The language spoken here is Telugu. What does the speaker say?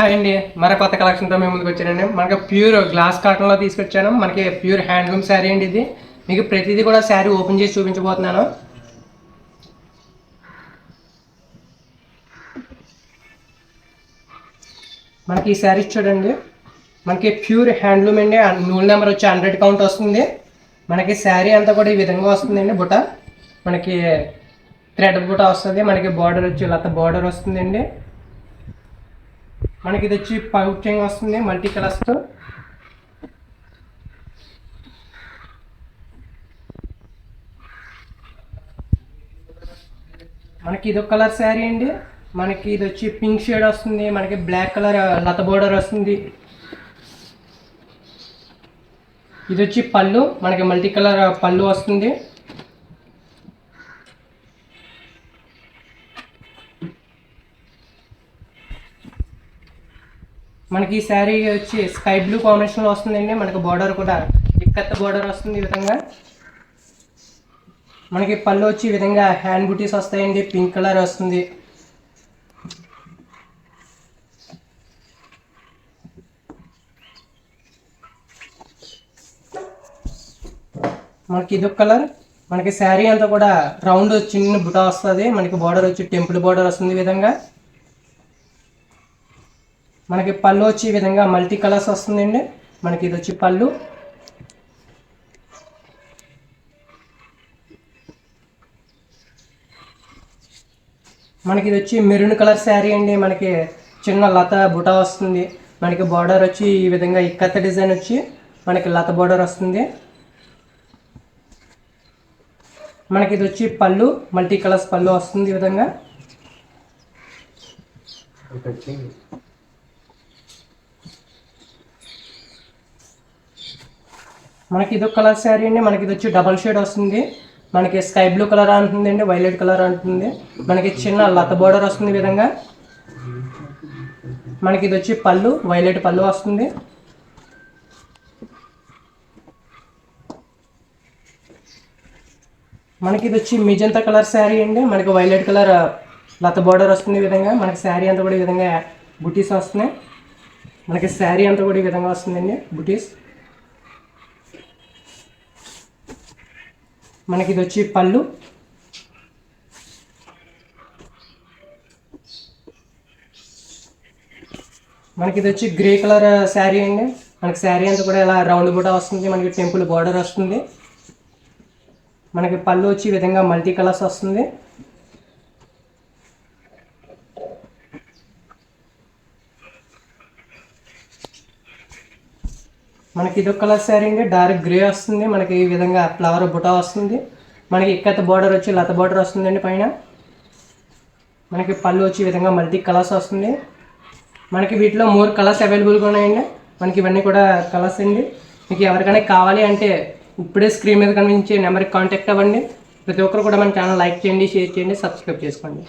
హాయ్ అండి. మరో కొత్త కలెక్షన్తో మేము ముందుకు వచ్చానండి. మనకి ప్యూర్ గ్లాస్ కాటన్లో తీసుకొచ్చాను. మనకి ప్యూర్ హ్యాండ్లూమ్ శారీ అండి ఇది. మీకు ప్రతిదీ కూడా శారీ ఓపెన్ చేసి చూపించబోతున్నాను. మనకి ఈ శారీస్ చూడండి. మనకి ప్యూర్ హ్యాండ్లూమ్ అండి. నూల్ నెంబర్ వచ్చి హండ్రెడ్ కౌంట్ వస్తుంది. మనకి శారీ అంతా కూడా ఈ విధంగా వస్తుందండి బుట మనకి థ్రెడ్ బుట్ట వస్తుంది. మనకి బార్డర్ వచ్చి లత బార్డర్ వస్తుందండి. మనకి ఇది వచ్చి పౌచింగ్ వస్తుంది మల్టీ కలర్స్తో మనకి ఇది ఒక కలర్ శారీ అండి. మనకి ఇది వచ్చి పింక్ షేడ్ వస్తుంది మనకి బ్లాక్ కలర్ లత బోర్డర్ వస్తుంది. ఇది వచ్చి పళ్ళు మనకి మల్టీ కలర్ పళ్ళు వస్తుంది. మనకి ఈ శారీ వచ్చి స్కై బ్లూ కాంబినేషన్లో వస్తుందండి. మనకి బార్డర్ కూడా ఇక్కత్త బార్డర్ వస్తుంది ఈ విధంగా. మనకి పళ్ళు వచ్చి ఈ విధంగా హ్యాండ్ బుటీస్ వస్తాయండి. పింక్ కలర్ వస్తుంది. మనకి ఇదొక కలర్ మనకి శారీ అంతా కూడా రౌండ్ చిన్న బుటా వస్తుంది. మనకి బార్డర్ వచ్చి టెంపుల్ బార్డర్ వస్తుంది ఈ విధంగా. మనకి పళ్ళు వచ్చి ఈ విధంగా మల్టీ కలర్స్ వస్తుందండి. మనకి ఇది వచ్చి పళ్ళు. మనకి ఇది వచ్చి మెరూన్ కలర్ శారీ అండి. మనకి చిన్న లత బుటా వస్తుంది. మనకి బార్డర్ వచ్చి ఈ విధంగా ఇక్కత్త డిజైన్ వచ్చి మనకి లత బార్డర్ వస్తుంది. మనకి ఇది వచ్చి పళ్ళు మల్టీ కలర్స్ పళ్ళు వస్తుంది ఈ విధంగా. మనకి ఇది ఒక కలర్ శారీ అండి. మనకి ఇది వచ్చి డబల్ షేడ్ వస్తుంది. మనకి స్కై బ్లూ కలర్ అంటుంది అండి వైలెట్ కలర్ అంటుంది. మనకి చిన్న లత బోర్డర్ వస్తుంది ఈ విధంగా. మనకి ఇది వచ్చి పళ్ళు వైలెట్ పళ్ళు వస్తుంది. మనకి ఇది వచ్చి మిజంతా కలర్ శారీ అండి. మనకి వైలెట్ కలర్ లత బోర్డర్ వస్తుంది ఈ విధంగా. మనకి శారీ అంతా కూడా ఈ విధంగా బుటీస్ వస్తున్నాయి. మనకి శారీ అంతా కూడా ఈ విధంగా వస్తుందండి బుటీస్. మనకి ఇది వచ్చి పళ్ళు. మనకి ఇది వచ్చి గ్రే కలర్ శారీ అండి. మనకి శారీ అంతా కూడా ఇలా రౌండ్ బూట వస్తుంది. మనకి టెంపుల్ బార్డర్ వస్తుంది. మనకి పళ్ళు వచ్చి ఈ విధంగా మల్టీ కలర్స్ వస్తుంది. మనకి ఇది ఒక కలర్ శారీ అండి. డార్క్ గ్రే వస్తుంది. మనకి ఈ విధంగా ఫ్లవర్ బుటా వస్తుంది. మనకి ఇక్కత బార్డర్ వచ్చి లత బార్డర్ వస్తుందండి పైన. మనకి పళ్ళు వచ్చి విధంగా మల్టీ కలర్స్ వస్తుంది. మనకి వీటిలో మోర్ కలర్స్ అవైలబుల్గా ఉన్నాయండి. మనకి ఇవన్నీ కూడా కలర్స్ అండి. మీకు ఎవరికైనా కావాలి అంటే ఇప్పుడే స్క్రీన్ మీద కనిపించే నెంబర్కి కాంటాక్ట్ అవ్వండి. ప్రతి ఒక్కరు కూడా మన ఛానల్ లైక్ చేయండి షేర్ చేయండి సబ్స్క్రైబ్ చేసుకోండి.